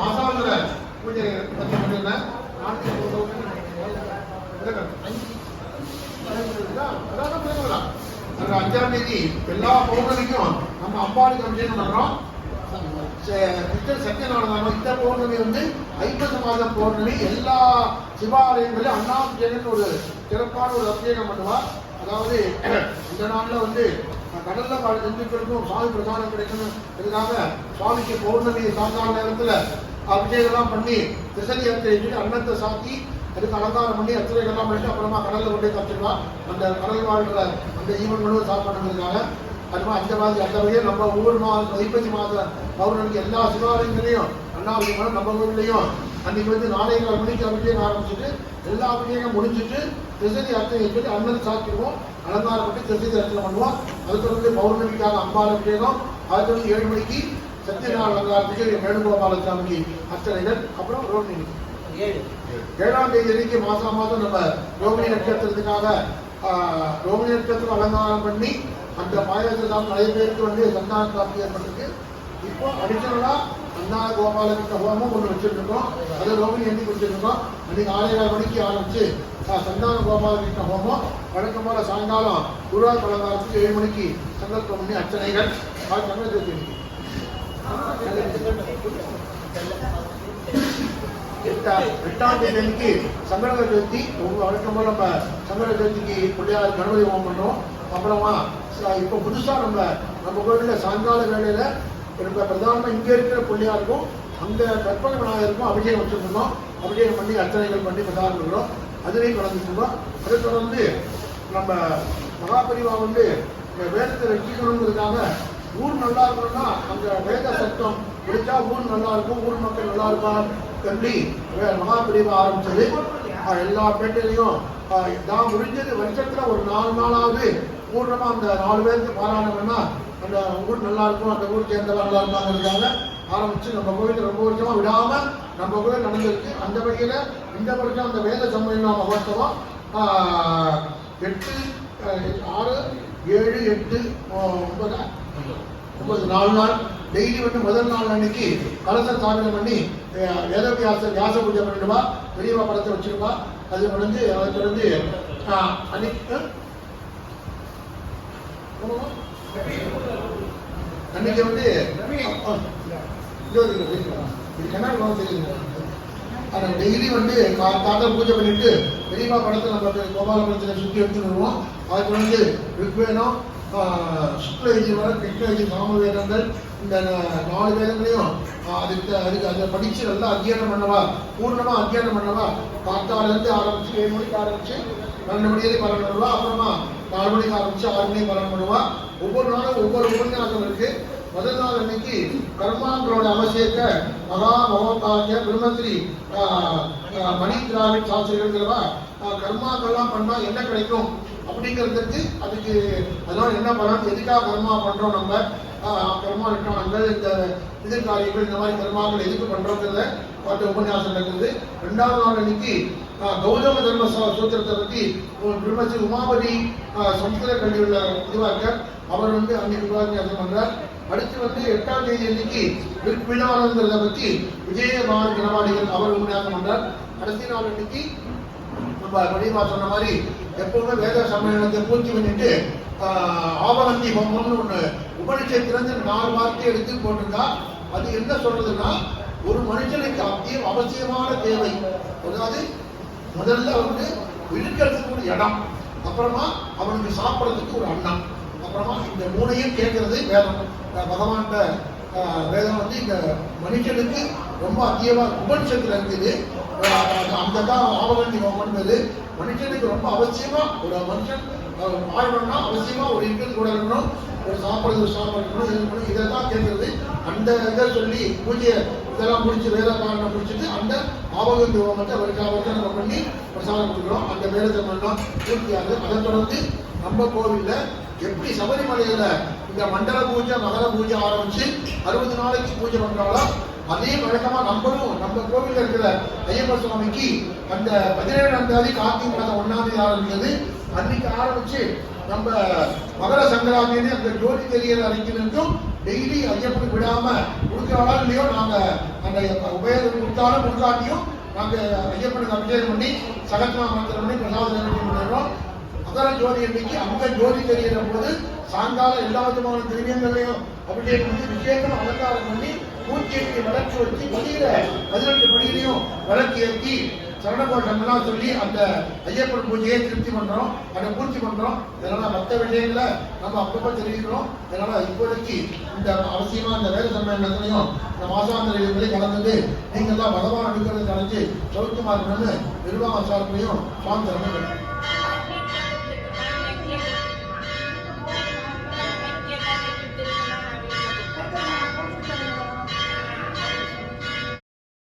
மாசாந்திர பூஜை நாட்டு அதான் அஞ்சாம் தேதி எல்லா பௌர்ணமிக்கும் நம்ம அம்பாளுக்கு அபிஷேகம் பண்றோம் கிருஷ்ணர் சத்யநாராயணம் இந்த பௌர்ணமி வந்து ஐப்பச மாதம் பௌர்ணமி. எல்லா சிவாலயங்களிலும் அண்ணாபிஷேகம்னு ஒரு சிறப்பான ஒரு அபிஷேகம் பண்ணுவார் அதாவது இந்த நாளில் வந்து கடல்ல பல இந்துக்களுக்கும் சுவாமி பிரதானம் கிடைக்கணும். இதுக்காக சுவாமிக்கு பௌர்ணமி சாயங்கால நேரத்தில் அபிஷேகம்லாம் பண்ணி திசை யாத்திரை அன்னத்தை சாத்தி அதுக்கு அலங்காரம் பண்ணி அத்திரைகள்லாம் பண்ணிட்டு அப்புறமா கடல்ல கொண்டு தப்பிச்சுடுவா. அந்த கடல் அந்த ஈவன்களும் சாப்பிடுறதுக்காக அது மாதிரி அந்த மாதிரி அந்த வழியே நம்ம ஒவ்வொரு மாதம் ஐப்பசி மாத பௌர்ணமிக்கு எல்லா சிவாலயங்களையும் அண்ணாவிலையும் நம்ம ஊர்லயும் அன்னைக்கு வந்து நாளை கால் மணிக்கு அபிஷேகம் ஆரம்பிச்சுட்டு எல்லா அபிஷேகம் முடிஞ்சிட்டு திசதி அர்த்தம் வச்சுட்டு அண்ணன் சாப்பிடுவோம் அலங்காரம் பண்ணி திசதி அர்த்தம் பண்ணுவோம். அதுக்கு வந்து பௌர்ணமிக்காக அம்பாள் அபிஷேகம். அதுக்கு வந்து ஏழு மணிக்கு சத்யநாராயண அலங்காரத்துக்கு வேணுகோபால சாமிக்கு அர்ச்சனைகள். அப்புறம் ரோஹிணி ஏழு. ஏழாம் தேதி அன்னைக்கு மாசம் மாதம் நம்ம ரோகிணி நட்சத்திரத்துக்காக ஆஹ், அலங்காரம் பண்ணி அந்த பாயாசம் நிறைய பேருக்கு வந்து சந்தான பிராப்தி ஏற்பட்டிருக்கு. இப்போ அடிஷனலா அண்ணா கோபாலகிருஷ்ண ஹோமம் ஒன்று வச்சிருக்கோம். அது ரோமினி எண்ணி கொடுத்துருக்கோம். அன்னைக்கு ஆயிரம் மணிக்கு ஆரம்பிச்சு சந்தான கோபாலகிருஷ்ண ஹோமம். வழக்கம் போல சாயங்காலம் குருவார் அலங்காரத்துக்கு ஏழு மணிக்கு சங்கல்பம் பண்ணி அர்ச்சனைகள் அது சங்கல் ஜோதி எட்டாம் தேதி அன்னைக்கு சங்கர சதுர்த்தி உங்க வழக்கம் போல நம்ம சங்கர ஜெயந்திக்கு பிள்ளையார் கணபதி ஹோமம் பண்ணோம் அப்புறமா இப்போ புதுசா நம்ம நம்ம கோவில்ல சாயங்கால வேலையில் நம்ம பிரதானமா இங்க இருக்கிற பிள்ளையாருக்கும் அங்க கற்பக விநாயகருக்கும் அபிஷேகம் வச்சிருந்தோம் அபிஷேகம் பண்ணி அர்ச்சனைகள் பண்ணி பிரதானம் பண்ணுறோம் அதுலேயும் கலந்துருந்தோம் அதை தொடர்ந்து நம்ம மகாபரிவா வந்து வேதத்தை ரசிக்கணுங்கிறதுக்காக ஊர் நல்லா இருக்கணும்னா அந்த வேத சத்தம் பிடிச்சா ஊர் நல்லா இருக்கும் ஊர் மக்கள் நல்லா இருப்பாங்க சொல்லி மகாபிரிவு ஆரம்பிச்சது. எல்லா பேட்டிலையும் நான் முடிஞ்சது. வருஷத்துல ஒரு நாலு நாளாவது பூர்ணமா அந்த நாலு பேருக்கு பாராயணம் அந்த ஊர் நல்லா இருக்கும் அந்த ஊர் சேர்ந்தவங்க நல்லா இருந்தாங்கிறதுக்காக ஆரம்பிச்சு நம்ம கோவில் ரொம்ப வருஷமா விடாம நம்ம கோவில் நடந்திருக்கு. அந்த வகையில இந்த வருஷம் அந்த வேத சம்மேளன மகோத்சவம் எட்டு ஆறு ஏழு எட்டு ஒன்பது? ஒன்பது நாலு நாள் டெய்லி வந்து முதல் நாள் அன்னைக்கு கலச ஸ்தாபனம் பண்ணி அஹ், வேதவியாச வியாச பூஜை பண்ணிடுமா பெரியவா படத்தை வச்சிருப்பா அது முடிஞ்சு அதை தொடர்ந்து அன்னைக்கு அன்னைக்கு வந்து அஹ், டெய்லி வந்து தாத்தா பூஜை பண்ணிட்டு பெரியமா படத்தை நம்ம கோபாலபுரத்தில் சுற்றி எடுத்துட்டு வருவோம். அதுக்கு வந்து ரிக்வேதம் ஆஹ், சுக்ல சாமவேதங்கள் வேதங்கள் இந்த நாலு வேதங்களையும் அதுக்கு அதுக்கு அதை படிச்சு நல்லா அத்தியானம் பண்ணவா? பூர்ணமா அத்தியானம் பண்ணவா? காத்தால இருந்து ஆரம்பிச்சு ஏழு மணிக்கு ஆரம்பிச்சு பன்னெண்டு மணி வரைக்கும் பலன் பண்ணுவா. அப்புறமா நாலு மணிக்கு ஆரம்பிச்சு ஆறு மணிக்கு பலன் பண்ணுவா. ஒவ்வொரு நாளும் ஒவ்வொரு உபன்யாசம் இருக்கு. முதல் நாள் அன்னைக்கு கர்மாங்களோட அவசியத்தை மகா மகோபாக்கிய பிரம்மஸ்ரீ மணி திராவிட் சாஸ்திரிகள்ங்கிறவா கர்மாக்கள்லாம் பண்ணா என்ன கிடைக்கும்? அப்படிங்கிறதுக்கு அதுக்கு அதனால என்ன பலன் எதுக்காக கர்மா பண்றோம் நம்ம? ஆஹ், கர்மா நிட்டானங்கள் இந்த எதிர்காரியங்கள் இந்த மாதிரி கர்மாக்கள் எதுக்கு பண்றோங்கிறத பார்த்து உபன்யாசம் நடக்குது ரெண்டாவது நாள் அன்னைக்கு கௌதம தர்ம சூத்திரத்தை பத்தி திருமதி உமாபதி சம்ஸ்கிருத கல்வியுள்ள இதுவாக அவர் வந்து அன்னைக்கு உபன்யாசம் பண்றார். அடுத்து வந்து எட்டாம் தேதி அன்னைக்கு விழானங்கிறத பத்தி விஜயபான் கிரவாடிகள் அவர் உபன்யாசம் பண்றார். கடைசி நாள் அன்னைக்கு நம்ம சொன்ன மாதிரி எப்பவுமே வேத சம்மேளனத்தை பூர்த்தி பண்ணிட்டு ஆஹ், ஆவணந்தி ஹோமம்னு ஒண்ணு உபனிஷத்திலிருந்து நாலு வார்த்தை எடுத்து போட்டிருக்கா. அது என்ன சொல்றதுன்னா ஒரு மனுஷனுக்கு அத்தியம் அவசியமான தேவை. அதாவது முதல்ல வந்து விழுக்கிறதுக்கு ஒரு இடம். அப்புறமா அவனுக்கு சாப்பிட்றதுக்கு ஒரு அண்ணம் அப்புறமா இந்த மூணையும் கேட்கறது வேதம். பகவான்கிட்ட வேதம் வந்து இந்த மனுஷனுக்கு ரொம்ப அத்தியமாக உபனிஷத்துல இருக்குது. அந்த தான் ஆவகண்டி ஹோமன்றது மனுஷனுக்கு ரொம்ப அவசியமா ஒரு மனுஷன் அஹ், அவசியமா ஒரு இருக்கிறது கூட இருக்கணும் ஒரு சாப்பிட்றது ஒரு சாப்பிடணும் இது பண்ணணும் இதை தான் கேட்கறது அந்த இதை சொல்லி பூஜையை இதெல்லாம் முடிச்சு வேலை பாரணம் முடிச்சுட்டு அந்த ஆவகண்டி ஹோமத்தை அவருக்காக நம்ம பண்ணி பிரசாதம் கொடுக்குறோம். அந்த வேதத்தை பண்ணோம். பூர்த்தியாகுது அதை தொடர்ந்து நம்ம கோவில்ல எப்படி சபரிமலையில இந்த மண்டல பூஜை மகர பூஜை ஆரம்பிச்சு அறுபது நாளைக்கு பூஜை பண்றாங்களோ அதே வழக்கமா நம்மளும் நம்ம கோவில் இருக்கிற ஐயப்ப சுவாமிக்கு அந்த பதினேழாம் தேதி கார்த்திகை மாதம் ஒன்னாம் தேதி ஆரம்பிக்கிறது. அன்னைக்கு ஆரம்பிச்சு நம்ம மகர சங்கராந்தி அந்த ஜோதி தெரியல அன்னைக்கு டெய்லி ஐயப்பனுக்கு விடாம கொடுக்குறாளா இல்லையோ நாங்க அந்த உபயோகம் கொடுத்தாலும் கொடுக்காட்டியும் நாங்க ஐயப்பனுக்கு அபிஷேகம் பண்ணி சகத்மா மந்திரம் பண்ணி பிரசாத பண்ணிடுறோம் மகர ஜோதி அன்னைக்கு அந்த ஜோதி தெரிகிற போது சாயங்காலம் எல்லா விதமான திரவியங்களையும் அபிஷேகம் பண்ணி விசேஷம் அலங்காரம் பண்ணி பூச்சியை வளர்ச்சி வச்சு வெளியில பதினெட்டு படியிலையும் விளக்கு ஏற்றி சரணகோஷம்லாம் சொல்லி அந்த ஐயப்பன் பூஜையை திருப்தி பண்றோம் அதை பூர்த்தி பண்றோம். இதனால மற்ற விஷயங்களை நம்ம அப்பப்போ தெரிவிக்கிறோம். அதனால இப்போதைக்கு இந்த அவசியமா இந்த வேலை சம்மேளனத்திலையும் இந்த மாசாந்திர இதுலையும் கலந்துட்டு நீங்க எல்லாம் பகவான் அனுக்கிறது கலந்து சௌக்கியமா இருக்கணும்னு நிர்வாக சார்பிலையும் சுவாமி தலைமை